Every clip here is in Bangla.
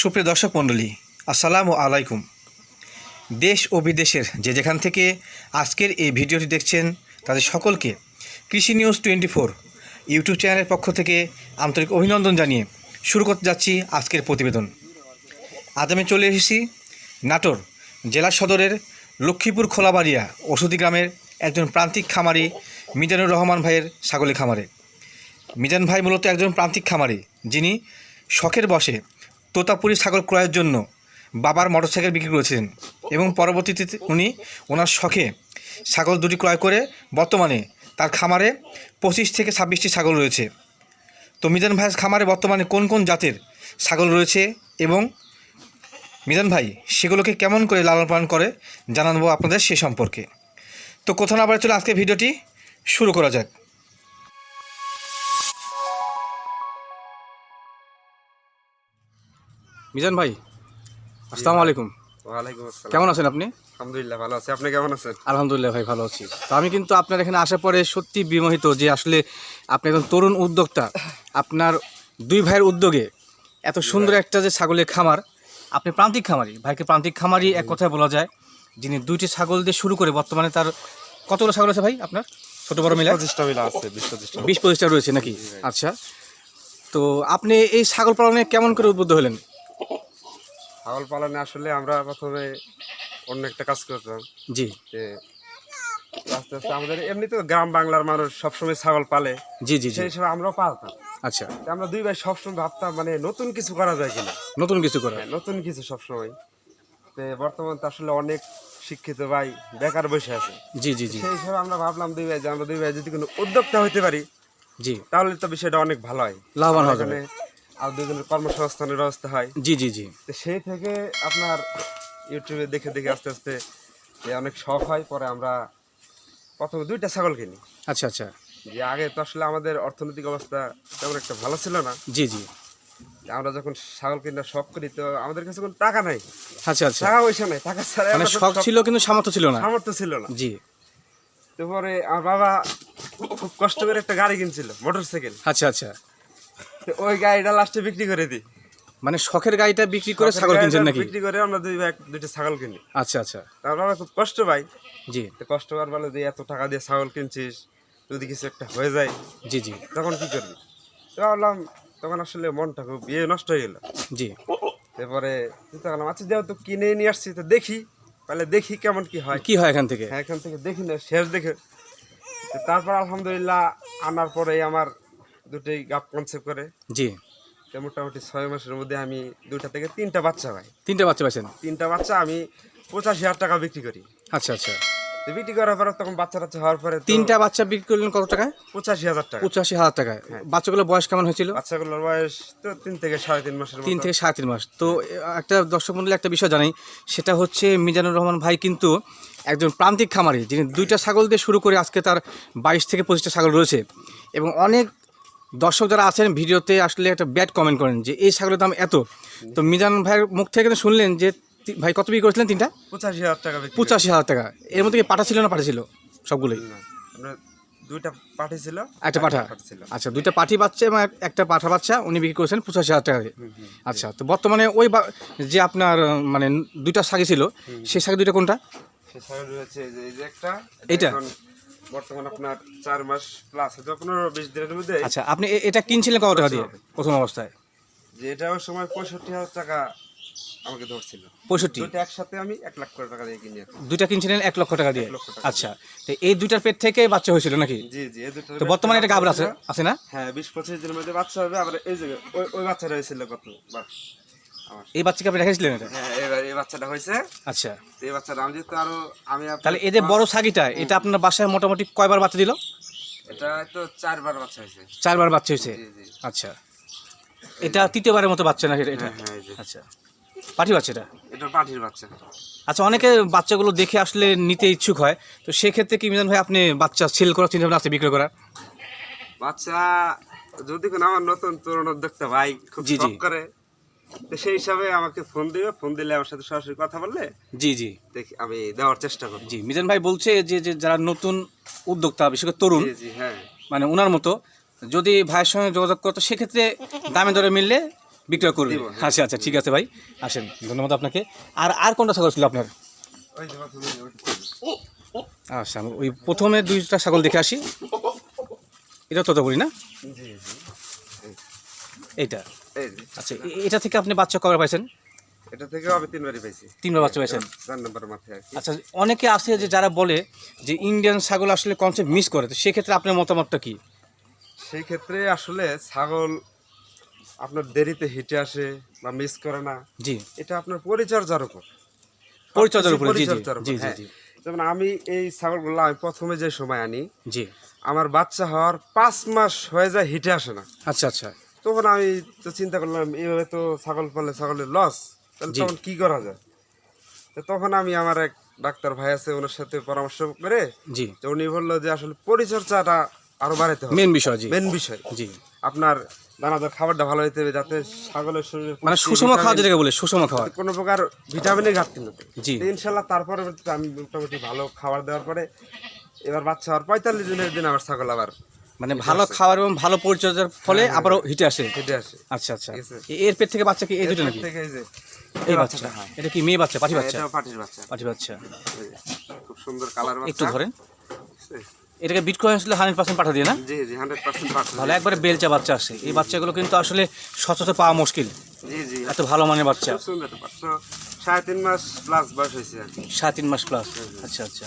সুপ্রিয় দর্শক মণ্ডলী, আসসালামু আলাইকুম। দেশ ও বিদেশের যে যেখান থেকে আজকের এই ভিডিওটি দেখছেন, তাদের সকলকে কৃষি নিউজ টোয়েন্টি ফোর ইউটিউব চ্যানেলের পক্ষ থেকে আন্তরিক অভিনন্দন জানিয়ে শুরু করতে যাচ্ছি আজকের প্রতিবেদন। আজ আমি চলে এসেছি নাটোর জেলা সদরের লক্ষ্মীপুর খোলাবাড়িয়া ওষুধি গ্রামের একজন প্রান্তিক খামারি মিজানুর রহমান ভাইয়ের ছাগলের খামারে। মিজান ভাই মূলত একজন প্রান্তিক খামারি, যিনি শখের বসে তোতাপুরি ছাগল ক্রয়ের জন্য বাবার মোটরসাইকেল বিক্রি করেছিলেন এবং পরবর্তীতে উনি ওনার শখে ছাগল দুটি ক্রয় করে বর্তমানে তার খামারে পঁচিশ থেকে ছাব্বিশটি ছাগল রয়েছে। তো মিজান ভাইয়ের খামারে বর্তমানে কোন কোন জাতের ছাগল রয়েছে এবং মিজান ভাই, সেগুলোকে কেমন করে লালন পালন করে জানাব আপনাদের সে সম্পর্কে। তো কোথাও না চলে আজকে ভিডিওটি শুরু করা যাক। মিজান ভাই আসসালামু আলাইকুম। ওয়ালাইকুম আসসালাম। কেমন আছেন আপনি? আলহামদুলিল্লাহ ভালো আছি। আপনি কেমন আছেন? আলহামদুলিল্লাহ ভাই ভালো আছি। তো আমি কিন্তু আপনার এখানে আসার পরে সত্যি বিমোহিত যে আসলে আপনি একজন তরুণ উদ্যোক্তা আপনার দুই ভাইয়ের উদ্যোগে এত সুন্দর একটা যে ছাগলের খামার আপনি প্রান্তিক খামারি ভাইকে প্রান্তিক খামারি এক কথায় বলা যায় যিনি দুইটি ছাগল দিয়ে শুরু করে বর্তমানে তার কতগুলো ছাগল আছে ভাই আপনার? ছোট বড় মিলে? পঁচিশটা মিলা আছে বিশ পঁচিশটা। রয়েছে নাকি? আচ্ছা। তো আপনি এই ছাগল পালনে কেমন করে উদ্বুদ্ধ হলেন? ছাগল পালনে আসলে আমরা প্রথমে অন্য একটা কাজ করতাম। জি। যে আস্তে আস্তে আমাদের এমনি তো গ্রাম বাংলার মানুষ সবসময় ছাগল পালে। জি জি সেই হিসাবে আমরাও পালতাম। আচ্ছা। তো আমরা দুই ভাই সবসময় ভাবতাম মানে নতুন কিছু করা যায় কিনা। নতুন কিছু করা। হ্যাঁ, নতুন কিছু সবসময়। তো বর্তমান তো আসলে অনেক শিক্ষিত ভাই বেকার বসে আছে। জি জি জি। সেই হিসাবে আমরা ভাবলাম দুই ভাই যে আমরা দুই ভাই যদি কোনো উদ্যোক্তা হইতে পারি জি। তাহলে তো বিষয়টা অনেক ভালো হয়। লাভবান হওয়া যাবে এখানে আর দুজনের কর্মসংস্থানের ব্যবস্থা হয়। জি জি জি। তো সেই থেকে আপনার ইউটিউবে দেখে দেখে আস্তে আস্তে অনেক শখ হয় পরে আমরা প্রথমে দুইটা ছাগল কিনি। আচ্ছা আচ্ছা। যে আগে তো আসলে আমাদের অর্থনৈতিক অবস্থা তেমন একটা ভালো ছিল না। জি জি। আমরা যখন ছাগল কিনা শখ করি তো আমাদের কাছে কোনো টাকা নাই। আচ্ছা আচ্ছা। টাকা পয়সা নাই টাকা ছাড়া মানে শখ ছিল কিন্তু সামর্থ্য ছিল না। সামর্থ্য ছিল না। জি। তারপরে আমার বাবা খুব কষ্ট করে একটা গাড়ি কিনছিল মোটর সাইকেল আচ্ছা আচ্ছা। ওই গাড়িটা লাস্টে বিক্রি করে দিই। মানে শখের গাড়িটা বিক্রি করে ছাগল কিনছেন নাকি? বিক্রি করে আমরা দুই ভাই দুইটা ছাগল কিনি। আচ্ছা আচ্ছা। তার বাবা খুব কষ্ট পাই। জি। তো কষ্ট করার বলে যে এত টাকা দিয়ে ছাগল কিনছিস যদি কিছু একটা হয়ে যায় জি জি। তখন কি করবি? ভাবলাম তখন আসলে মনটা খুব ইয়ে নষ্ট হয়ে গেল। জি। তারপরে চিন্তা করলাম আচ্ছা যেহেতু কিনে নিয়ে আসছি তো দেখি তাহলে দেখি কেমন কি হয়। কি হয় এখান থেকে? হ্যাঁ এখান থেকে দেখি না শেষ দেখে। তারপর আলহামদুলিল্লাহ আনার পরে আমার দুটোই গাপ কনসেপ্ট করে। জি। মোটামুটি ছয় মাসের মধ্যে আমি দুইটা থেকে তিনটা বাচ্চা পাই। তিনটে বাচ্চা পাইছেন? তিনটা বাচ্চা আমি পঁচাশি হাজার টাকা বিক্রি করি। আচ্ছা আচ্ছা। বিক্রি করার পরে তখন বাচ্চা টাচ্চা হওয়ার পরে তিনটা বাচ্চা বিক্রি করলেন কত টাকায়? পঁচাশি হাজার টাকা। পঁচাশি হাজার টাকায়। বাচ্চাগুলোর বয়স কেমন হয়েছিল? বাচ্চাগুলোর বয়স তো তিন থেকে সাড়ে তিন মাসের তিন থেকে সাড়ে তিন মাস। তো একটা দর্শক মন্ডলী একটা বিষয় জানাই সেটা হচ্ছে মিজানুর রহমান ভাই কিন্তু একজন প্রান্তিক খামারি যিনি দুইটা ছাগল দিয়ে শুরু করে আজকে তার বাইশ থেকে পঁচিশটা ছাগল রয়েছে। এবং অনেক দর্শক যারা আছেন ভিডিওতে আসলে একটা ব্যাড কমেন্ট করেন যে এই ছাগলের দাম এত? তো মিজান ভাইয়ের মুখ থেকে কিন্তু শুনলেন যে তি- ভাই কত বিক্রি করেছিলেন তিনটা? পঁচাশি হাজার টাকা বিক্রি পঁচাশি হাজার টাকা। এর মধ্যে কি পাঠা ছিল না পাঠা ছিল? সবগুলোই? না আমরা দুইটা পাঠি ছিল একটা পাঠা? ছিল। আচ্ছা দুইটা পাঠি বাচ্চা এবং এক- একটা পাঠা বাচ্চা উনি বিক্রি করেছেন পঁচাশি হাজার টাকা দিয়ে। আচ্ছা তো বর্তমানে ওই বা- যে আপনার মানে দুইটা শাড়ি ছিল সেই শাড়ি দুইটা কোনটা? সে ছাগল রয়েছে এই যে- এই যে একটা? এখন বর্তমান আপনার চার মাস প্লাস হয়তো পনেরো বিশ দিনের মধ্যে আচ্ছা আপনি এটা কিনছিলেন কত টাকা দিয়ে প্রথম অবস্থায়? যে এটা ওই সময় পঁয়ষট্টি হাজার টাকা আমাকে ধরছিল। পঁয়ষট্টি? একসাথে আমি এক লাখ করে টাকা দিয়ে কিনি। দুইটা কিনছিলেন এক লক্ষ টাকা দিয়ে? লক্ষ আচ্ছা তো এই দুইটার পেট থেকে বাচ্চা হয়েছিল নাকি? জি জি এই দুটো তো বর্তমানে এটা গাবর আছে? আছে না? হ্যাঁ বিশ পঁচিশ দিনের মধ্যে বাচ্চা হবে আবার এই যে ওই বাচ্চাটা হয়েছিল কত আমার এই বাচ্চাকে আপনি রেখেছিলেন এটা? হ্যাঁ এই বাচ্চাটা হয়েছে। আচ্ছা। এই বাচ্চাটা আমি যেহেতু আরও আমি তাহলে এই যে বড় ছাগিটা এটা আপনার বাসায় মোটামুটি কয়বার বাচ্চা দিল? এটা তো চারবার বাচ্চা হয়েছে। চারবার বাচ্চা হয়েছে? আচ্ছা। এটা তৃতীয়বারের মতো বাচ্চা না এটা? হ্যাঁ হ্যাঁ আচ্ছা। পাঠি বাচ্চাটা এটা? পাঠির বাচ্চা। আচ্ছা অনেকে বাচ্চাগুলো দেখে আসলে নিতে ইচ্ছুক হয়। তো সেক্ষেত্রে কি মিজান ভাই আপনি বাচ্চা সেল করার চিন্তা ভাবনা আছে বিক্রি করার? বাচ্চা যদি কোনো আমার নতুন তরুণ উদ্যোক্তা ভাই খুব। করে তো সেই হিসাবে আমাকে ফোন দিবে ফোন দিলে আমার সাথে সরাসরি কথা বললে জি জি। দেখি আমি দেওয়ার চেষ্টা করব। জি মিজান ভাই বলছে যে যে যারা নতুন উদ্যোক্তা বিশেষ করে তরুণ জি জি হ্যাঁ। মানে ওনার মতো যদি ভাইয়ের সঙ্গে যোগাযোগ করতো সেক্ষেত্রে দামে দরে মিললে বিক্রয় করবে। আচ্ছা আচ্ছা ঠিক আছে ভাই আসেন ধন্যবাদ আপনাকে। আর আর কোনটা ছাগল ছিল আপনার? আচ্ছা ওই প্রথমে দুইটা ছাগল দেখে আসি। এটা তো বলি না এইটা। আচ্ছা এটা থেকে আপনি বাচ্চা কবে পাইছেন? এটা থেকে আমি তিনবারই পাইছি। তিনবার বাচ্চা পাইছেন? চার নম্বর মাথায় আচ্ছা অনেকে আছে যে যারা বলে যে ইন্ডিয়ান ছাগল আসলে কনসেপ্ট মিস করে তো সেক্ষেত্রে আপনার মতামতটা কি? সেই ক্ষেত্রে আসলে ছাগল আপনার দেরিতে হিটে আসে বা মিস করে না জি। এটা আপনার পরিচর্যার উপর। পরিচর্যার উপরে জি জি। পরিচর্যার উপর, জি জি হ্যাঁ। জি। যেমন আমি এই ছাগলগুলো আমি প্রথমে যে সময় আনি জি। আমার বাচ্চা হওয়ার পাঁচ মাস হয়ে যায় হিটে আসে না। আচ্ছা আচ্ছা। তখন আমি তো চিন্তা করলাম এইভাবে তো ছাগল পালে ছাগলের লস তাহলে তখন কি করা যায়? তো তখন আমি আমার এক ডাক্তার ভাই আছে ওনার সাথে পরামর্শ করে জি। যে উনি বলল যে আসলে পরিচর্যাটা আরও বাড়াতে হবে। মেন বিষয় জি। মেন বিষয়। জি। আপনার দানাদার খাবারটা ভালো হইতে হবে যাতে ছাগলের শরীরে মানে সুষম খাওয়া যেটাকে বলে সুষম খাওয়া। কোনো প্রকার ভিটামিনের ঘাটতি না তো। জি। তো ইনশাল্লাহ তারপরে আমি মোটামুটি ভালো খাবার দেওয়ার পরে এবার বাচ্চা হওয়ার পঁয়তাল্লিশ দিনের দিন আমার ছাগল আবার মানে ভালো খাবার এবং ভালো পরিচর্যার ফলে হ্যাঁ, আবারও হিটে আসে। হেঁটে আসে। আচ্ছা আচ্ছা। এর পেট থেকে বাচ্চা কি এই দুটো নাকি? এই বাচ্চাটা বাচ্চা। হয়। এটা কি মেয়ে বাচ্চা পাঠি বাচ্চা? এটাও পাটির বাচ্চা। পাঠি বাচ্চা। খুব সুন্দর কালার বাচ্চা। একটু ধরেন। এটাকে বিট করে আসলে হান্ড্রেড পার্সেন্ট পাঠা দিয়ে না? জি জি হান্ড্রেড পার্সেন্ট পাঠা তাহলে একবারে বেলচা বাচ্চা আসে। এই বাচ্চাগুলো কিন্তু আসলে সচরাচর পাওয়া মুশকিল। জি জি। এত ভালো মানের বাচ্চা। সুন্দর বাচ্চা। সাড়ে তিন মাস প্লাস বয়স হয়েছে সাড়ে তিন মাস প্লাস আচ্ছা আচ্ছা।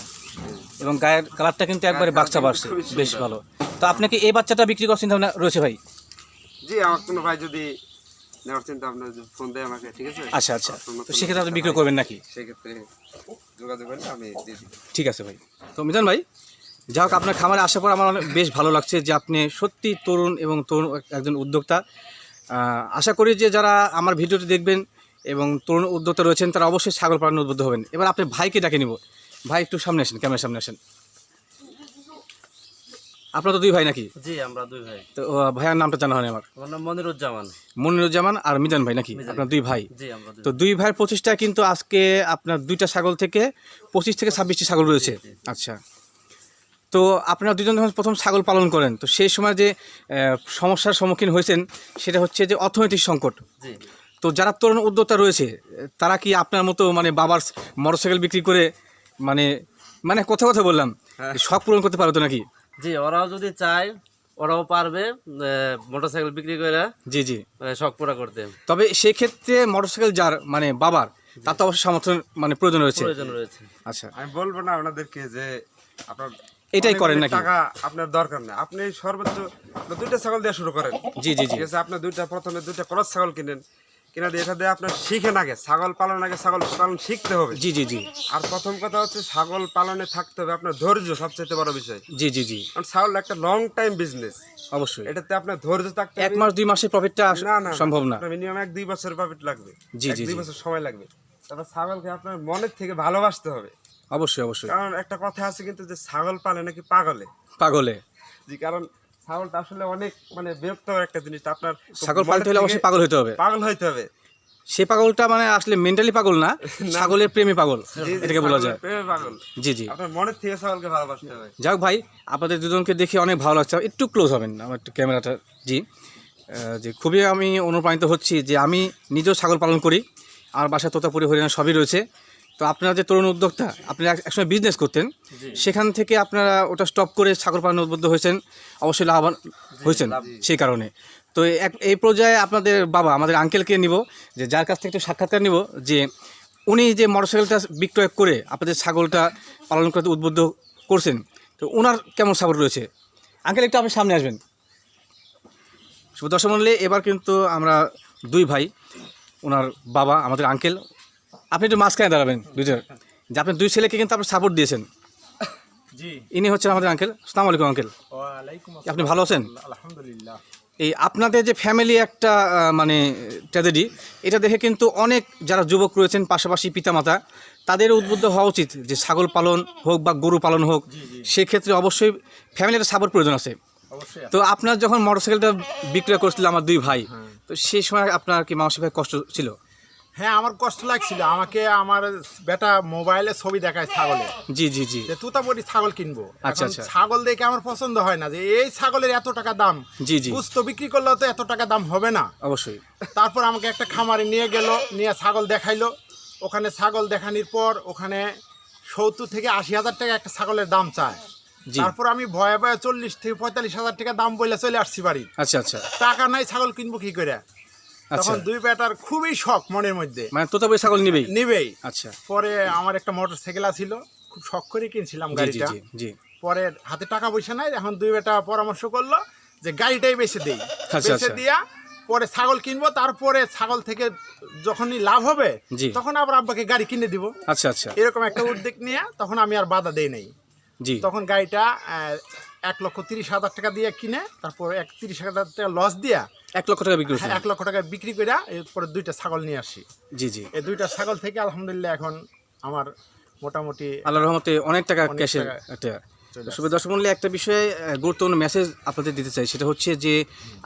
এবং গায়ের কালারটা কিন্তু একবারে বাচ্চা বাড়ছে বেশ ভালো। তো আপনাকে এই বাচ্চাটা বিক্রি করার চিন্তা ভাবনা রয়েছে ভাই? জি আমার কোনো ভাই যদি নেওয়ার চিন্তা আপনার ফোন দেয় আমাকে ঠিক আছে? আচ্ছা আচ্ছা। তো সেক্ষেত্রে আপনি বিক্রি করবেন নাকি? সেক্ষেত্রে যোগাযোগ করলে আমি ঠিক আছে ভাই। তো মিজান ভাই যা হোক আপনার খামারে আসার পর আমার বেশ ভালো লাগছে যে আপনি সত্যি তরুণ এবং তরুণ একজন উদ্যোক্তা। আশা করি যে যারা আমার ভিডিওটি দেখবেন এবং তরুণ উদ্যোক্তা রয়েছেন তারা অবশ্যই ছাগল পালনে উদ্বুদ্ধ হবেন। এবার আপনি ভাইকে ডাকে নিব। ভাই একটু সামনে আসেন ক্যামেরার সামনে আসেন। আপনার তো দুই ভাই নাকি? জি আমরা দুই ভাই। তো ভাইয়ার নামটা জানা হয়নি আমার। আমার নাম মনিরুজ্জামান। মনিরুজ্জামান আর মিজান ভাই নাকি। আপনার দুই ভাই। জি আমরা তো দুই ভাইয়ের প্রচেষ্টা কিন্তু আজকে আপনার দুইটা ছাগল থেকে পঁচিশ থেকে ছাব্বিশটি ছাগল রয়েছে। আচ্ছা। তো আপনারা দুজন যখন প্রথম ছাগল পালন করেন তো সেই সময় যে সমস্যার সম্মুখীন হয়েছেন সেটা হচ্ছে যে অর্থনৈতিক সংকট। তো যারা তরুণ উদ্যোক্তা রয়েছে তারা কি আপনার মতো মানে বাবার মোটরসাইকেল বিক্রি করে মানে মানে কথা কথা বললাম। হ্যাঁ। শখ পূরণ করতে পারতো নাকি? জি ওরাও যদি চায় ওরাও পারবে মোটরসাইকেল বিক্রি করে জি জি। মানে শখ পুরা করতে। তবে সেক্ষেত্রে মোটরসাইকেল যার মানে বাবার তার তো অবশ্যই সমর্থন মানে প্রয়োজন রয়েছে। প্রয়োজন রয়েছে। আচ্ছা। আমি বলব না আপনাদেরকে যে আপনার এটাই করেন নাকি? টাকা আপনার দরকার নেই। আপনি সর্বোচ্চ দুইটা ছাগল দিয়ে শুরু করেন। জি জি জি। আপনার দুইটা প্রথমে দুইটা ক্রস ছাগল কিনেন। কিনা দিয়ে এটা দিয়ে আপনার শিখেন আগে ছাগল পালন আগে ছাগল পালন শিখতে হবে। জি জি জি। আর প্রথম কথা হচ্ছে ছাগল পালনে থাকতে হবে আপনার ধৈর্য সবচেয়ে বড় বিষয়। জি জি জি। কারণ ছাগল একটা লং টাইম বিজনেস অবশ্যই। এটাতে আপনার ধৈর্য থাকতে এক মাস দুই মাসের প্রফিটটা না না সম্ভব না। মিনিমাম এক দুই বছর প্রফিট লাগবে। জি, জি, দুই বছর সময় লাগবে। তারপর ছাগলকে আপনার মনের থেকে ভালোবাসতে হবে। অবশ্যই অবশ্যই। কারণ একটা কথা আছে কিন্তু যে ছাগল পালে নাকি পাগলে? পাগলে। জি কারণ ছাগলটা আসলে অনেক মানে বিরক্ত একটা জিনিস। আপনার ছাগল পালতে হলে অবশ্যই পাগল হতে হবে। পাগল হইতে হবে। সে পাগলটা মানে আসলে মেন্টালি পাগল না ছাগলের প্রেমী পাগল এটাকে বলা যায়। পাগল। জি জি। আপনার মনের থেকে ছাগলকে ভালোবাসতে হবে। যাক ভাই আপনাদের দুজনকে দেখে অনেক ভালো লাগছে। একটু ক্লোজ হবেন আমার একটু ক্যামেরাটা। জি। যে খুবই আমি অনুপ্রাণিত হচ্ছি যে আমি নিজেও ছাগল পালন করি। আর বাসা তোতাপুরি হরিয়ানা সবই রয়েছে। তো আপনারা যে তরুণ উদ্যোক্তা আপনারা এক- একসময় বিজনেস করতেন সেখান থেকে আপনারা ওটা স্টপ করে ছাগল পালনে উদ্বুদ্ধ হয়েছেন অবশ্যই লাভবান হয়েছেন সেই কারণে। তো এক এই পর্যায়ে আপনাদের বাবা আমাদের আঙ্কেলকে নিব যে যার কাছ থেকে একটু সাক্ষাৎকার নিব যে উনি যে মোটরসাইকেলটা বিক্রয় করে আপনাদের ছাগলটা পালন করতে উদ্বুদ্ধ করছেন তো ওনার কেমন সাপোর্ট রয়েছে? আঙ্কেল একটু আপনি সামনে আসবেন। শুভ দর্শক মণ্ডলী এবার কিন্তু আমরা দুই ভাই ওনার বাবা আমাদের আঙ্কেল আপনি একটু মাঝখানে দাঁড়াবেন দুইজন যে আপনি দুই ছেলেকে কিন্তু আপনি সাপোর্ট দিয়েছেন। জি। ইনি হচ্ছেন আমাদের আঙ্কেল সালাম আলাইকুম আঙ্কেল আপনি ভালো আছেন? আলহামদুলিল্লাহ। এই আপনাদের যে ফ্যামিলি একটা মানে ট্র্যাজেডি এটা দেখে কিন্তু অনেক যারা যুবক রয়েছেন পাশাপাশি পিতামাতা তাদের উদ্বুদ্ধ হওয়া উচিত যে ছাগল পালন হোক বা গরু পালন হোক সেক্ষেত্রে অবশ্যই ফ্যামিলির সাপোর্ট প্রয়োজন আছে। তো আপনার যখন মোটরসাইকেলটা বিক্রয় করছিল আমার দুই ভাই তো সেই সময় আপনার কি মানসিক ভাই কষ্ট ছিল? হ্যাঁ আমার কষ্ট লাগছিল। আমাকে আমার বেটা মোবাইলে ছবি দেখায় ছাগলে। জি জি জি। তুতাপুরি ছাগল কিনবো। আচ্ছা, আচ্ছা। ছাগল দেখে আমার পছন্দ হয় না যে এই ছাগলের এত টাকা দাম। জি জি। কুস্ত বিক্রি করলে তো এত টাকা দাম হবে না। অবশ্যই। তারপর আমাকে একটা খামারে নিয়ে গেল নিয়ে ছাগল দেখাইলো। ওখানে ছাগল দেখানির পর ওখানে সত্তর থেকে আশি হাজার টাকা একটা ছাগলের দাম চায়। তারপর আমি ভয়ে ভয়ে চল্লিশ থেকে পঁয়তাল্লিশ হাজার টাকা দাম বলে চলে আসছি বাড়ি। আচ্ছা আচ্ছা। টাকা নাই ছাগল কিনবো কি করে? তখন দুই বেটার খুবই শখ মনের মধ্যে। মানে তোতাপুরি ছাগল নিবেই? নিবেই। আচ্ছা। পরে আমার একটা মোটর সাইকেল ছিল খুব শখ করে কিনছিলাম গাড়িটা। জি পরে হাতে টাকা পয়সা নাই এখন দুই বেটা পরামর্শ করল যে গাড়িটাই দেই। আচ্ছা, বেচে আচ্ছা। দিয়া পরে ছাগল কিনবো তারপরে ছাগল থেকে যখনই লাভ হবে তখন আবার আব্বাকে গাড়ি কিনে দিব। আচ্ছা আচ্ছা। এরকম একটা উদ্যোগ নিয়ে তখন আমি আর বাধা দেই নাই। জি। তখন গাড়িটা এক লক্ষ তিরিশ হাজার টাকা দিয়ে কিনে তারপর এক তিরিশ হাজার টাকা লস দিয়া এক লক্ষ টাকা বিক্রি করছেন? এক লক্ষ টাকা বিক্রি করে এরপরে দুইটা ছাগল নিয়ে আসি। জি জি। এই দুইটা ছাগল থেকে আলহামদুলিল্লাহ এখন আমার মোটামুটি আল্লাহ রহমতে অনেক টাকা ক্যাশের একটা শুভ দর্শক মূল্যে একটা বিষয়ে গুরুত্বপূর্ণ মেসেজ আপনাদের দিতে চাই। সেটা হচ্ছে যে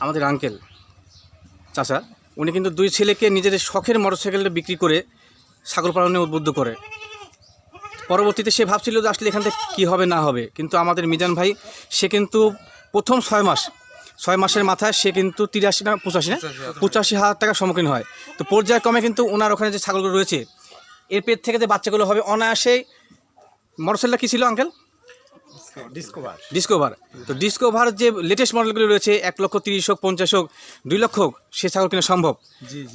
আমাদের আঙ্কেল চাচা উনি কিন্তু দুই ছেলেকে নিজের শখের মোটরসাইকেলটা বিক্রি করে ছাগল পালনে উদ্বুদ্ধ করে। পরবর্তীতে সে ভাবছিল যে আসলে এখান থেকে কী হবে না হবে। কিন্তু আমাদের মিজান ভাই সে কিন্তু প্রথম ছয় মাস ছয় মাসের মাথায় সে কিন্তু তিরাশি না পঁচাশি না? পঁচাশি হাজার টাকার সম্মুখীন হয়। তো পর্যায়ক্রমে কিন্তু ওনার ওখানে যে ছাগলগুলো রয়েছে এর পেট থেকে যে বাচ্চাগুলো হবে অনায়াসেই মোটরসাইকেলটা কী ছিল আঙ্কেল? ডিসকোভার ডিসকভার তো ডিসকোভার যে লেটেস্ট মডেলগুলো রয়েছে এক লক্ষ তিরিশ হোক পঞ্চাশ হোক দুই লক্ষ হোক সে ছাগল কিনা সম্ভব?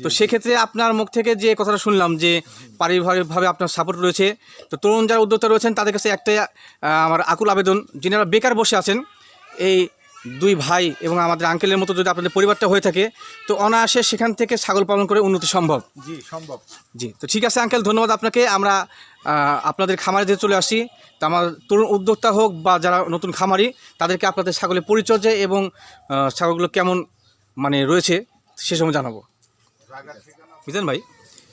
তো সেক্ষেত্রে আপনার মুখ থেকে যে কথাটা শুনলাম যে পারিবারিকভাবে আপনার সাপোর্ট রয়েছে তো তরুণ যারা উদ্যোক্তা রয়েছেন তাদের কাছে একটাই আমার আকুল আবেদন যিনারা বেকার বসে আছেন এই দুই ভাই এবং আমাদের আঙ্কেলের মতো যদি আপনাদের পরিবারটা হয়ে থাকে তো অনায়াসে সেখান থেকে ছাগল পালন করে উন্নতি সম্ভব। জি সম্ভব। জি তো ঠিক আছে আঙ্কেল ধন্যবাদ আপনাকে। আমরা আপনাদের খামারে দিয়ে চলে আসি তো আমার তরুণ উদ্যোক্তা হোক বা যারা নতুন খামারি তাদেরকে আপনাদের ছাগলের পরিচর্যা এবং ছাগলগুলো কেমন মানে রয়েছে সে সময় জানাব। বুঝলেন ভাই?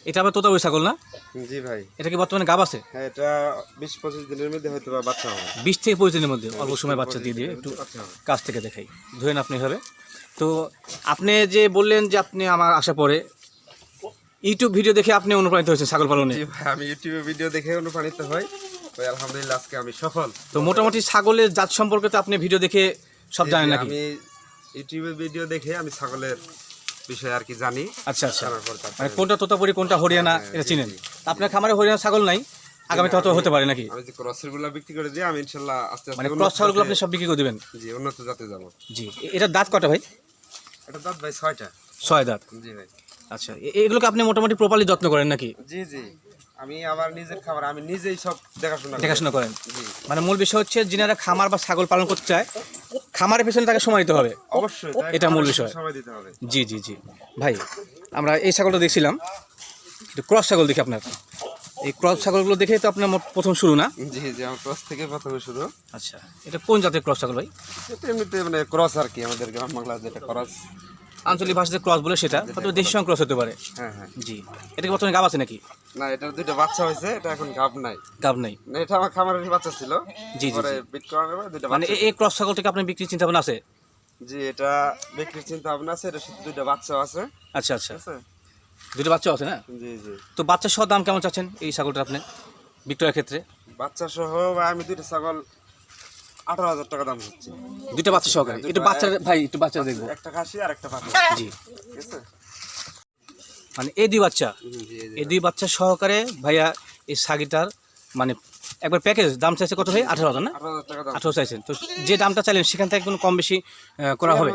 এটা আবার তোতাবই ছাগল না? জি ভাই। এটা কি বর্তমানে গাব আছে? হ্যাঁ এটা বিশ পঁচিশ দিনের মধ্যে হয়তো বাচ্চা হবে। বিশ থেকে পঁচিশ দিনের মধ্যে অল্প সময় বাচ্চা দিয়ে দিয়ে একটু কাছ থেকে দেখাই। ধরেন আপনি হবে তো আপনি যে বললেন যে আপনি আমার আসা পরে ইউটিউব ভিডিও দেখে আপনি অনুপ্রাণিত হয়েছেন ছাগল পালনে? জি ভাই আমি ইউটিউবে ভিডিও দেখে অনুপ্রাণিত হই। তো আলহামদুলিল্লাহ আজকে আমি সফল। তো মোটামুটি ছাগলের জাত সম্পর্কে তো আপনি ভিডিও দেখে সব জানেন নাকি? আমি ইউটিউবে ভিডিও দেখে আমি ছাগলের বিষয়ে আর কি জানি। আচ্ছা আচ্ছা। মানে কোনটা তোতাপুরি কোনটা হরিয়ানা হ্যাঁ, এটা চিনেন? আপনার খামারে হরিয়ানা ছাগল নাই? আগামীতে হয়তো হতে পারে নাকি? আমি যে ক্রসেরগুলো বিক্রি করে দিই আমি ইনশাল্লাহ আস্তে আস্তে মানে উন্নত ক্রস ছাগলগুলো আপনি সব বিক্রি করে দিবেন? জি উন্নত জাতে যাব জি। এটা দাঁত কটা ভাই? এটা দাঁত ভাই ছয়টা। ছয় দাঁত। জি ভাই। আচ্ছা এগুলোকে আপনি মোটামুটি প্রপারলি যত্ন করেন নাকি? জি জি। আমি আবার নিজের খাবার আমি নিজেই সব দেখাশোনা দেখাশোনা করেন। মানে মূল বিষয় হচ্ছে যিনারা খামার বা ছাগল পালন করতে চায় খামারের পেছনে তাকে সময় দিতে হবে। অবশ্যই এটা মূল বিষয়। সময় দিতে হবে। জি জি জি। ভাই আমরা এই ছাগলটা দেখছিলাম। ক্রস ছাগল দেখি আপনার। এই ক্রস ছাগলগুলো দেখেই তো আপনার প্রথম শুরু না? জি জি আমার ক্রস থেকে প্রথমে শুরু। আচ্ছা এটা কোন জাতের ক্রস ছাগল ভাই? এটা এমনিতে মানে ক্রস আর কি আমাদের গ্রাম বাংলা যেটা ক্রস। আঞ্চলিক ভাষাতে ক্রস বলে সেটা হয়তো দেশি সঙ্গে ক্রস হতে পারে। হ্যাঁ হ্যাঁ। জি। এটা কি বর্তমানে গাব আছে নাকি? না এটার দুইটা বাচ্চা হয়েছে এটা এখন গাব নাই। গাব নেই। না এটা আমার খামারের বাচ্চা ছিল। জি, জি, বিট করানোর পরে দুইটা মানে এই- ক্রস ছাগলটাকে আপনার বিক্রির চিন্তা ভাবনা আছে? জি এটা বিক্রির চিন্তা ভাবনা আছে এটা শুধু দুইটা বাচ্চাও আছে। আচ্ছা আচ্ছা। দুটো বাচ্চা আছে না? জি জি। তো বাচ্চা সহ দাম কেমন চাচ্ছেন এই ছাগলটা আপনি? বিক্রয়ের ক্ষেত্রে। বাচ্চা সহ আমি দুইটা ছাগল আঠারো হাজার টাকা দাম হচ্ছে। দুটো বাচ্চা সহকারে। একটু বাচ্চা। ভাই একটু বাচ্চা দেখব। একটা খাসি আর একটা পাখি জি মানে এই দুই বাচ্চা। এই দুই বাচ্চা সহকারে ভাইয়া এই সাগিটার মানে একবার প্যাকেজ দাম চাইছে কত ভাই? আঠারো হাজার না? আঠারো চাইছেন। তো যে দামটা চাইলেন সেখান থেকে কোনো কম বেশি করা হবে?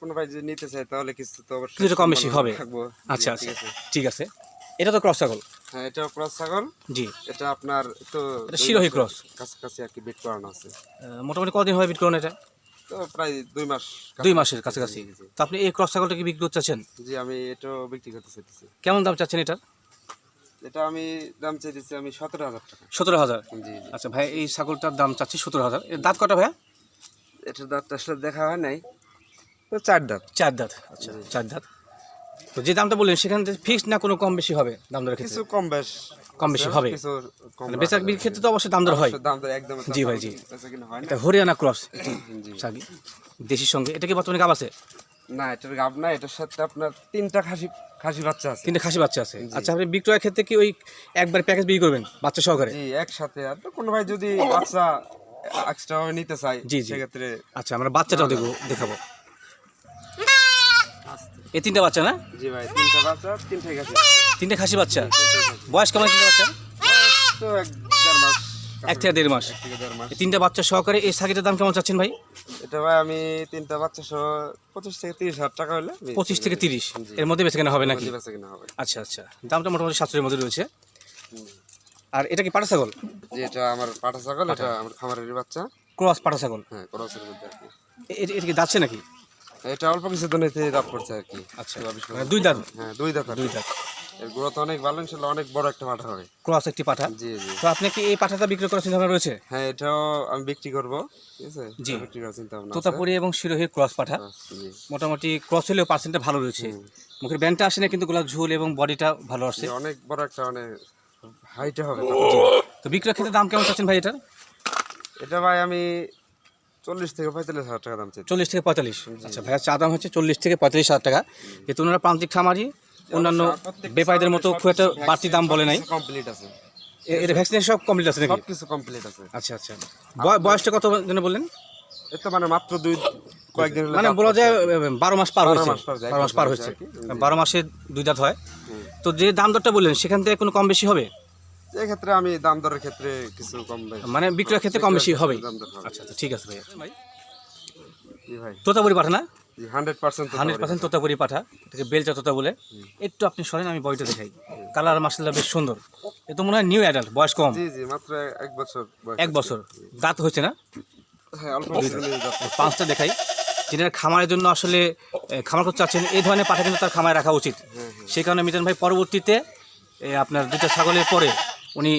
কোনো ভাই যদি নিতে চায় তাহলে কিছু তো কিছুটা কম বেশি হবে। থাকব আচ্ছা আচ্ছা। ঠিক আছে। ঠিক আছে। এটা তো ক্রস ছাগল। হ্যাঁ এটা ক্রস ছাগল। জি। এটা আপনার তো এটা শিরোহী ক্রস। কাছাকাছি আর কি বিট করানো আছে। মোটামুটি কদিন হবে বিক্রি করুন এটা? তো প্রায় দুই মাস দুই মাসের কাছাকাছি। তো আপনি এই ক্রস ছাগলটা কি বিক্রি করতে চাচ্ছেন? জি আমি এটাও বিক্রি করতে চাইতেছি। কেমন দাম চাচ্ছেন এটার? এটা আমি দাম চাইতেছি আমি সতেরো হাজার টাকা। সতেরো হাজার? জি জি। আচ্ছা ভাই এই ছাগলটার দাম চাচ্ছি সতেরো হাজার। এর দাঁত কটা ভাইয়া? এটার দাঁতটা আসলে দেখা হয় নাই। তো চার দাঁত। চার দাঁত। আচ্ছা চার দাঁত। তো যে দামটা বললেন সেখান থেকে ফিক্সড না কোনো কম বেশি হবে দাম দরের ক্ষেত্রে? কিছু কম বেশ কম বেশি হবে। কিছু কম বেচার বিক্রির ক্ষেত্রে তো অবশ্যই দাম দর হয়। দাম দর একদম জি ভাই, জি। এটা হরিয়ানা ক্রস। জি। সাগি দেশির সঙ্গে। এটা কি বর্তমানে গাব আছে? না এটার গাব না এটার সাথে আপনার তিনটা খাসি খাসি বাচ্চা আছে। তিনটে খাসি বাচ্চা আছে। আচ্ছা আপনি বিক্রয়ের ক্ষেত্রে কি ওই একবার প্যাকেজ বিক্রি করবেন বাচ্চা সহকারে? জি একসাথে। আর কোনো ভাই যদি বাচ্চা এক্সট্রা নিতে চাই জি, জি। সেক্ষেত্রে আচ্ছা আমরা বাচ্চাটাও দেখব দেখাবো। এই তিনটা বাচ্চা না? জি ভাই তিনটা বাচ্চা তিনটে খাসি। তিনটে খাসি বাচ্চা? বয়স কেমন তিনটা বাচ্চা? তো এক দেড় মাস এক থেকে দেড় মাস। তিনটা বাচ্চা সহকারে এই সাকিটার দাম কেমন চাচ্ছেন ভাই? এটা ভাই আমি তিনটা বাচ্চা সহ পঁচিশ থেকে তিরিশ হাজার টাকা হলে পঁচিশ থেকে তিরিশ? এর মধ্যে বেছে কেনা হবে নাকি? বেচা কিনা হবে। আচ্ছা আচ্ছা। দামটা মোটামুটি সাতশোর মধ্যে রয়েছে। আর এটা কি পাটা ছাগল যে এটা আমার পাঠা ছাগল এটা আমার খামারের বাচ্চা। ক্রস পাটা ছাগল হ্যাঁ ক্রসের মধ্যে এ- এটা কি যাচ্ছে নাকি? এটা অল্প কিছু দিনেতে দাঁত পড়ছে আর কি। আচ্ছা। মানে দুই দাঁত? হ্যাঁ দুই দাঁত দুই দাঁত। এর গ্রোথ অনেক ভালো ইনশাল্লাহ অনেক বড় একটা পাঠা হবে। ক্রস একটি পাঠা? জি জি। তো আপনি কি এই পাঠাটা বিক্রি করার চিন্তা ভাবনা রয়েছে? হ্যাঁ এটাও আমি বিক্রি করব ঠিক আছে? জি। বিক্রি করার চিন্তা ভাবনা তোতাপুরি এবং ক্রস পাঠা। মোটামুটি ক্রস হলেও পার্সেন্টটা ভালো রয়েছে। মুখের ব্যান্ডটা আসে না কিন্তু গোলাপ ঝুল এবং বডিটা ভালো আসছে জি, অনেক বড় একটা মানে হাইটে হবে। তো বিক্রয়ের ক্ষেত্রে দাম কেমন চাচ্ছেন ভাই এটার? এটা ভাই আমি চল্লিশ থেকে পঁয়তাল্লিশ হাজার টাকা দাম চল্লিশ থেকে পঁয়তাল্লিশ। আচ্ছা ভাইয়ার চা দাম হচ্ছে চল্লিশ থেকে পঁয়তাল্লিশ হাজার টাকা। যেহেতু ওনারা প্রান্তিক খামারি অন্যান্য বেপাইদের মতো খুব একটা বাড়তি দাম বলে নাই। কমপ্লিট আছে। এর ভ্যাকসিনেশন সব কমপ্লিট আছে নাকি? সব কিছু কমপ্লিট আছে। আচ্ছা আচ্ছা। বয়সটা কত যেন বললেন? এটা মানে মাত্র দুই কয়েকদিন মানে বলা যায় বারো মাস পার হয়েছে। বারো মাস পার হয়েছে। বারো মাসে দুই দাঁত হয়। তো যে দাম দরটা বললেন সেখান থেকে কোনো কম বেশি হবে? এক্ষেত্রে আমি দাম দরের ক্ষেত্রে কিছু কম মানে বিক্রয়ের ক্ষেত্রে কম বেশি হবে। আচ্ছা আচ্ছা ঠিক আছে ভাই। ভাই ভাই। তোতাপুরি পাঠা না? Hundred percent hundred percent Totapuri পাঠা। এটাকে বেলচা তোতা বলে। একটু আপনি সরেন আমি বইটা দেখাই। কালার মাসাল্লাহ বেশ সুন্দর। এ তো মনে হয় নিউ অ্যাডাল্ট বয়স কম। জি জি মাত্র এক বছর এক বছর। দাঁত হয়েছে না? হ্যাঁ অল্প। পাঁচটা দেখাই। যেটা খামারের জন্য আসলে খামার করতে চাচ্ছেন এই ধরনের পাঠা কিন্তু তার খামারে রাখা উচিত। সেই কারণে মিজান ভাই পরবর্তীতে এ, আপনার দুটা ছাগলের পরে উনি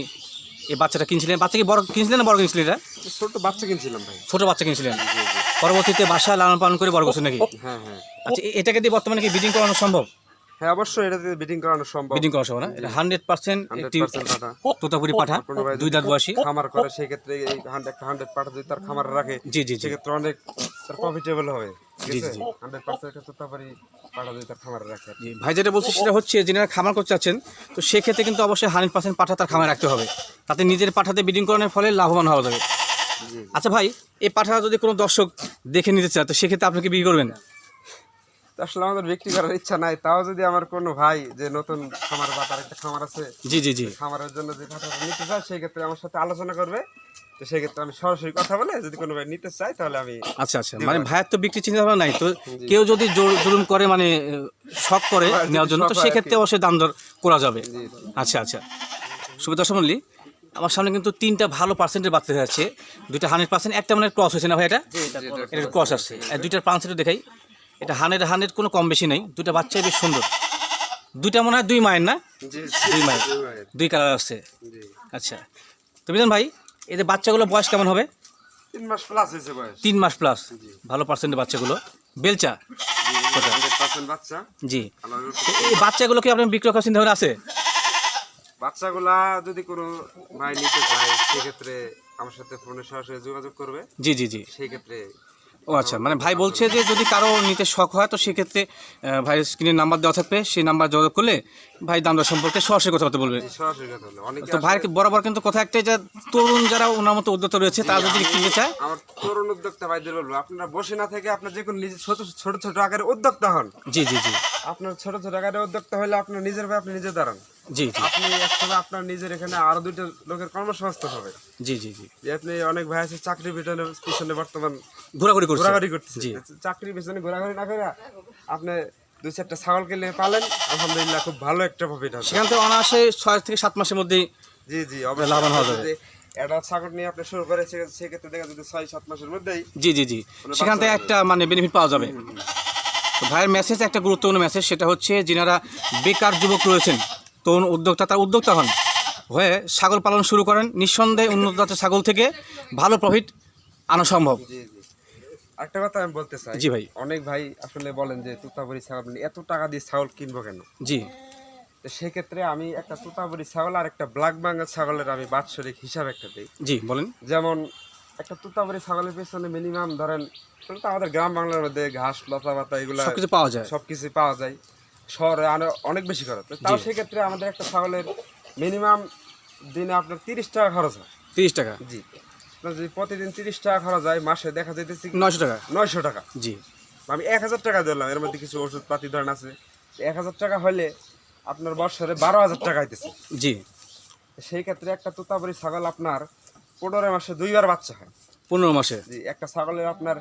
এই বাচ্চাটা কিনছিলেন। বাচ্চাকে বড় কিনছিলেন না বড় কিনছিলেন এটা? ছোট বাচ্চা কিনছিলাম ভাই। ছোট বাচ্চা কিনছিলেন? পরবর্তীতে বাসায় লালন পালন করে বড় করছেন নাকি? হ্যাঁ হ্যাঁ। আচ্ছা এটাকে দিয়ে বর্তমানে কি ব্রিডিং করানো সম্ভব? হ্যাঁ অবশ্যই এটাতে বিডিং করানো সম্ভব। বিডিং করা সম্ভব না। এটা হান্ড্রেড পার্সেন্ট একটি তোতাপুরি পাঠা দুই দাঁত বয়সী। খামার করে সেই ক্ষেত্রে এই হান্ড্রেড হান্ড্রেড পাঠা যদি তার খামারে রাখে জি জি সেক্ষেত্রে অনেক তার প্রফিটেবল হবে। ভাই যেটা বলছি সেটা হচ্ছে যিনারা খামার করতে চাচ্ছেন তো সেক্ষেত্রে কিন্তু অবশ্যই হান্ড্রেড পার্সেন্ট পাঠা তার খামারে রাখতে হবে। তাতে নিজের পাঠাতে বিডিং করানোর ফলে লাভবান হওয়া যাবে। আচ্ছা ভাই এই পাঠা যদি কোনো দর্শক দেখে নিতে চায় তো সেক্ষেত্রে আপনি কি বিক্রি করবেন? তো আসলে আমাদের বিক্রি করার ইচ্ছা নাই। তাও যদি আমার কোনো ভাই যে নতুন খামার বা তার একটা খামার আছে জি জি জি। খামারের জন্য যে পাঠাটা নিতে চায় সেই ক্ষেত্রে আমার সাথে আলোচনা করবে। তো সেই ক্ষেত্রে আমি সরাসরি কথা বলে যদি কোনো ভাই নিতে চায় তাহলে আমি আচ্ছা আচ্ছা। মানে ভাইয়ের তো বিক্রি চিন্তা ভাবনা নাই। তো কেউ যদি জুলুম করে মানে শখ করে নেওয়ার জন্য তো সেক্ষেত্রে অবশ্যই দাম দর করা যাবে। আচ্ছা আচ্ছা। সুবিধা সমলি আমার সামনে কিন্তু তিনটা ভালো পার্সেন্টের বাচ্চা যাচ্ছে। দুইটা হান্ড্রেড পার্সেন্ট একটা মানে ক্রস হয়েছে না ভাই এটা? ক্রস আসছে। দুইটার পার্সেন্ট দেখাই। এটা হানের হানের কোনো কম বেশি নেই। দুইটা বাচ্চাই বেশ সুন্দর। দুইটা মনে হয় দুই মায়ের না? দুই মায়ের। দুই কালার আসছে আচ্ছা। তো বিধান ভাই এদের বাচ্চাগুলো বয়স কেমন হবে? তিন মাস প্লাস হয়েছে বয়স। তিন মাস প্লাস ভালো পার্সেন্টের বাচ্চাগুলো। বেলচা? পার্সেন্ট বাচ্চা। জি। এই বাচ্চাগুলো কি আপনার বিক্রয় করার চিন্তা ভাবনা আছে? বাচ্চাগুলা যদি কোনো ভাই নিতে চায় সেক্ষেত্রে আমার সাথে ফোনে সরাসরি যোগাযোগ করবে। জি জি জি। সেই ক্ষেত্রে ও আচ্ছা মানে ভাই বলছে যে যদি কারও নিতে শখ হয় তো সেক্ষেত্রে ভাই স্ক্রিনের নাম্বার দেওয়া থাকবে সেই নাম্বার যোগাযোগ করলে ভাই দাম সম্পর্কে সরাসরি কথা বলতে বলবে তো ভাইয়ের বরাবর কিন্তু কথা একটাই যে তরুণ যারা ওনার মতো উদ্যোক্তা রয়েছে তারা যদি কিনতে চায়? আমার তরুণ উদ্যোক্তা ভাইদের বলব আপনারা বসে না থেকে আপনার যে কোনো নিজে ছোট ছোট ছোট আকারে উদ্যোক্তা হন। জি জি জি। আপনার ছোট ছোট আকারে উদ্যোক্তা হলে আপনার নিজের ভাই আপনি নিজে দাঁড়ান। জি জি। আপনি একসময় আপনার নিজের এখানে আরও দুইটা লোকের কর্মসংস্থান হবে। জি জি জি। যে আপনি অনেক ভাই আছে চাকরি পিছনে পিছনে বর্তমান ঘোরাঘুরি করছে। ঘোরাঘুরি করতেছে। জি। চাকরি পিছনে ঘোরাঘুরি না করে আপনি দুই চারটা ছাগল কিনে পালেন আলহামদুলিল্লাহ খুব ভালো একটা প্রফিট হবে। সেখান থেকে অনায়াসে ছয় থেকে সাত মাসের মধ্যেই জি জি লাভবান হওয়া যাবে। ছাগল নিয়ে আপনি শুরু করে সেক্ষেত্রে দেখা যদি ছয় সাত মাসের মধ্যেই জি জি জি। সেখান থেকে একটা মানে বেনিফিট পাওয়া যাবে। ভাইয়ের মেসেজ একটা গুরুত্বপূর্ণ মেসেজ সেটা হচ্ছে যিনারা বেকার যুবক রয়েছেন তরুণ উদ্যোক্তা তার উদ্যোক্তা হন। হয়ে ছাগল পালন শুরু করেন। নিঃসন্দেহে উন্নত জাতের ছাগল থেকে ভালো প্রফিট আনা সম্ভব। জি জি। একটা কথা আমি বলতে চাই। জি ভাই। অনেক ভাই আসলে বলেন যে তুতাবুরি ছাগল এত টাকা দিয়ে ছাগল কিনবো কেন? জি। তো সেক্ষেত্রে আমি একটা তুতাবুরি ছাগল আর একটা ব্ল্যাক বাঙ্গাল ছাগলের আমি বাৎসরিক হিসাব একটা দিই। জি বলেন। যেমন একটা তুতাবাড়ি ছাগলের পেছনে মিনিমাম ধরেন তো আমাদের গ্রাম বাংলার মধ্যে ঘাস লতা পাতা এগুলো সব কিছু পাওয়া যায়। সব কিছু পাওয়া যায়। শহরে অনেক বেশি খরচ তাও সেক্ষেত্রে আমাদের একটা ছাগলের মিনিমাম দিনে আপনার তিরিশ টাকা খরচ হয়। তিরিশ টাকা? জি। আপনার যদি প্রতিদিন তিরিশ টাকা খরচ হয় মাসে দেখা যাইতেছে নয়শো টাকা। নয়শো টাকা। জি। আমি এক হাজার টাকা দিলাম এর মধ্যে কিছু ওষুধ পাতি ধরেন আছে। এক হাজার টাকা হলে আপনার বছরে বারো হাজার টাকা হইতেছে জি। সেই ক্ষেত্রে একটা তোতাপুরি ছাগল আপনার পনেরো মাসে দুইবার বাচ্চা হয়। পনেরো মাসে? জি একটা ছাগলের আপনার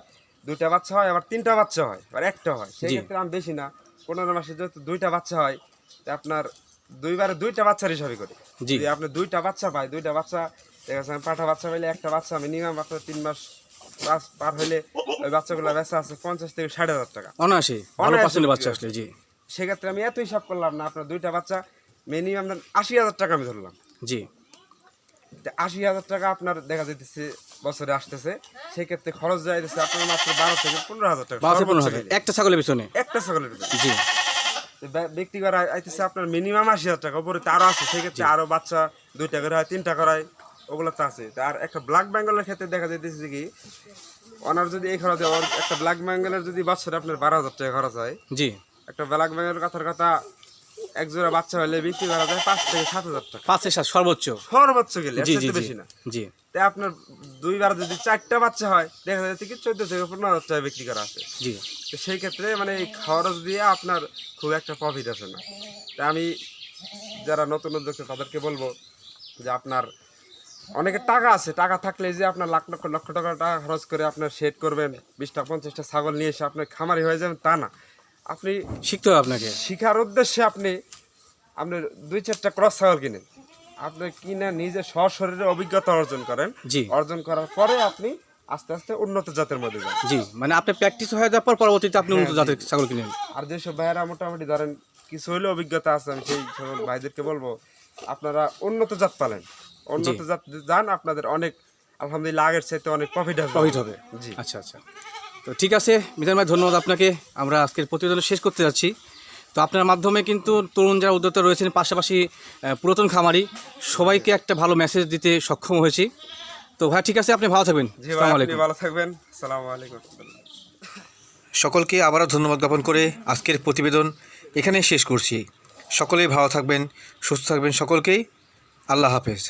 দুইটা বাচ্চা হয় আবার তিনটা বাচ্চা হয় আর একটা হয়। সেই ক্ষেত্রে আমি বেশি না। পনেরো মাসে যেহেতু দুইটা বাচ্চা হয় তা আপনার দুইবারে দুইটা বাচ্চার হিসাবে করি। জি। যদি আপনি দুইটা বাচ্চা পাই দুইটা বাচ্চা দেখা যাচ্ছে পাঠা বাচ্চা পাইলে একটা বাচ্চা মিনিমাম আপনার তিন মাস পাঁচ পার হইলে ওই বাচ্চাগুলো বেচা আছে পঞ্চাশ থেকে ষাট হাজার টাকা। অনায়াসে অনায়াসে বাচ্চা আসলে জি। সেক্ষেত্রে আমি এত হিসাব করলাম না আপনার দুইটা বাচ্চা মিনিমাম আশি হাজার টাকা আমি ধরলাম। জি। আশি হাজার টাকা আপনার দেখা যাইতেছে বছরে আসতেছে সেক্ষেত্রে খরচ যাইতেছে আপনার মাত্র বারো থেকে পনেরো হাজার টাকা বারো পনেরো হাজার। একটা ছাগলের পিছনে? একটা ছাগলের পিছনে। জি। তো ব্যা- ব্যক্তি করে আইতেছে আপনার মিনিমাম আশি হাজার টাকা উপরে তো আরও আছে সেক্ষেত্রে আরও বাচ্চা দুইটা করে হয় তিনটা করে হয় ওগুলো তো আছে। আর একটা ব্ল্যাক বেঙ্গলের ক্ষেত্রে দেখা যাইতেছে কি ওনার যদি এই খরচ হয়, একটা ব্ল্যাক বেঙ্গলের যদি বছরে আপনার বারো হাজার টাকা খরচ হয় জি। একটা ব্ল্যাক বেঙ্গলের কথার কথা এক জোড়া বাচ্চা হলে বিক্রি করা যায় পাঁচ থেকে সাত হাজার টাকা। পাঁচ থেকে সাত সর্বোচ্চ। সর্বোচ্চ গেলে জি জি বেশি না। জি। তাই আপনার দুইবার যদি চারটা বাচ্চা হয় দেখা যাচ্ছে কি চোদ্দ থেকে পনেরো হাজার টাকা বিক্রি করা আছে। জি। তো সেই ক্ষেত্রে মানে খরচ দিয়ে আপনার খুব একটা প্রফিট আসে না। তাই আমি যারা নতুন উদ্যোক্তা তাদেরকে বলব যে আপনার অনেকের টাকা আছে টাকা থাকলে যে আপনার লাখ লক্ষ লক্ষ টাকা টাকা খরচ করে আপনার শেড করবেন বিশটা পঞ্চাশটা ছাগল নিয়ে এসে আপনার খামারি হয়ে যাবেন তা না। আপনি শিখতে হবে আপনাকে। শিখার উদ্দেশ্যে আপনি আপনার দুই চারটা ক্রস ছাগল কিনেন। আপনি কিনে নিজে সশরীরে অভিজ্ঞতা অর্জন করেন। জি। অর্জন করার পরে আপনি আস্তে আস্তে উন্নত জাতের মধ্যে যান। জি মানে আপনি প্র্যাকটিস হয়ে যাওয়ার পর পরবর্তীতে আপনি উন্নত জাতের ছাগল কিনেন। আর যেসব ভাইয়েরা মোটামুটি ধরেন কিছু হলেও অভিজ্ঞতা আছে আমি সেই সকল ভাইদেরকে বলব আপনারা উন্নত জাত পালেন। উন্নত জাত যান আপনাদের অনেক আলহামদুলিল্লাহ আগের চাইতে অনেক প্রফিট হবে। প্রফিট হবে। জি। আচ্ছা আচ্ছা। তো ঠিক আছে মিজান ভাই ধন্যবাদ আপনাকে। আমরা আজকের প্রতিবেদন শেষ করতে যাচ্ছি। তো আপনার মাধ্যমে কিন্তু তরুণ যারা উদ্যোক্তা রয়েছেন পাশাপাশি পুরাতন খামারি সবাইকে একটা ভালো মেসেজ দিতে সক্ষম হয়েছি। তো ভাই ঠিক আছে আপনি ভালো থাকবেন। ভালো থাকবেন। আলাইকুম। সকলকে আবারও ধন্যবাদ জ্ঞাপন করে আজকের প্রতিবেদন এখানে শেষ করছি। সকলেই ভালো থাকবেন সুস্থ থাকবেন সকলকেই। আল্লাহ হাফেজ।